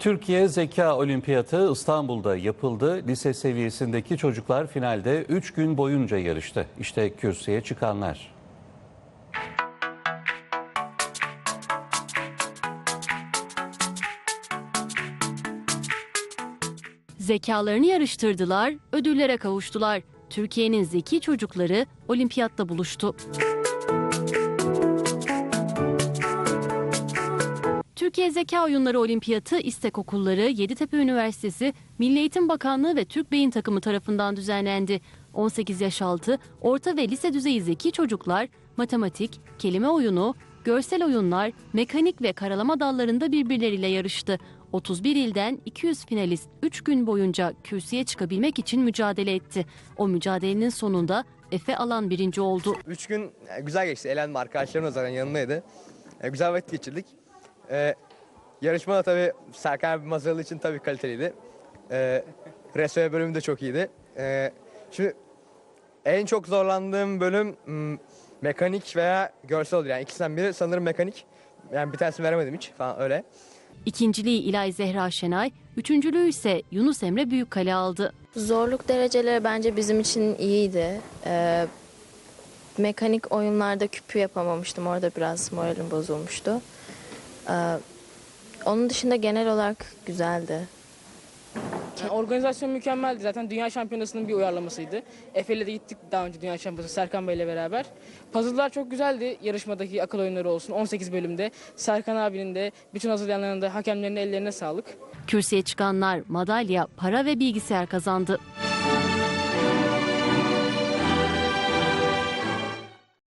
Türkiye Zeka Olimpiyatı İstanbul'da yapıldı. Lise seviyesindeki çocuklar finalde 3 gün boyunca yarıştı. İşte kürsüye çıkanlar. Zekalarını yarıştırdılar, ödüllere kavuştular. Türkiye'nin zeki çocukları olimpiyatta buluştu. Türkiye Zeka Oyunları Olimpiyatı İstek Okulları, Yeditepe Üniversitesi, Milli Eğitim Bakanlığı ve Türk Beyin takımı tarafından düzenlendi. 18 yaş altı, orta ve lise düzeyi zeki çocuklar matematik, kelime oyunu, görsel oyunlar, mekanik ve karalama dallarında birbirleriyle yarıştı. 31 ilden 200 finalist 3 gün boyunca kürsüye çıkabilmek için mücadele etti. O mücadelenin sonunda Efe Alan birinci oldu. Üç gün e, güzel geçti. Eğlendim. Arkadaşlarım da zaten yanındaydı. E, güzel vakit geçirdik. E, yarışma da tabii Serkan abi hazırlığı için tabii kaliteliydi. E, Restoran bölümü de çok iyiydi. E, şimdi en çok zorlandığım bölüm m, mekanik veya görsel oldu. Yani ikisinden biri sanırım mekanik. Yani bir tanesini veremedim hiç falan öyle. İkinciliği İlay Zehra Şenay, üçüncülüğü ise Yunus Emre Büyükkale aldı. Zorluk dereceleri bence bizim için iyiydi. Ee, mekanik oyunlarda küpü yapamamıştım. Orada biraz moralim bozulmuştu. Ee, onun dışında genel olarak güzeldi. Yani organizasyon mükemmeldi. Zaten dünya şampiyonasının bir uyarlamasıydı. Efe'yle de gittik daha önce dünya şampiyonası Serkan Bey'le beraber. Puzzle'lar çok güzeldi. Yarışmadaki akıl oyunları olsun 18 bölümde. Serkan abinin de bütün hazırlayanların da hakemlerin ellerine sağlık. Kürsüye çıkanlar madalya, para ve bilgisayar kazandı.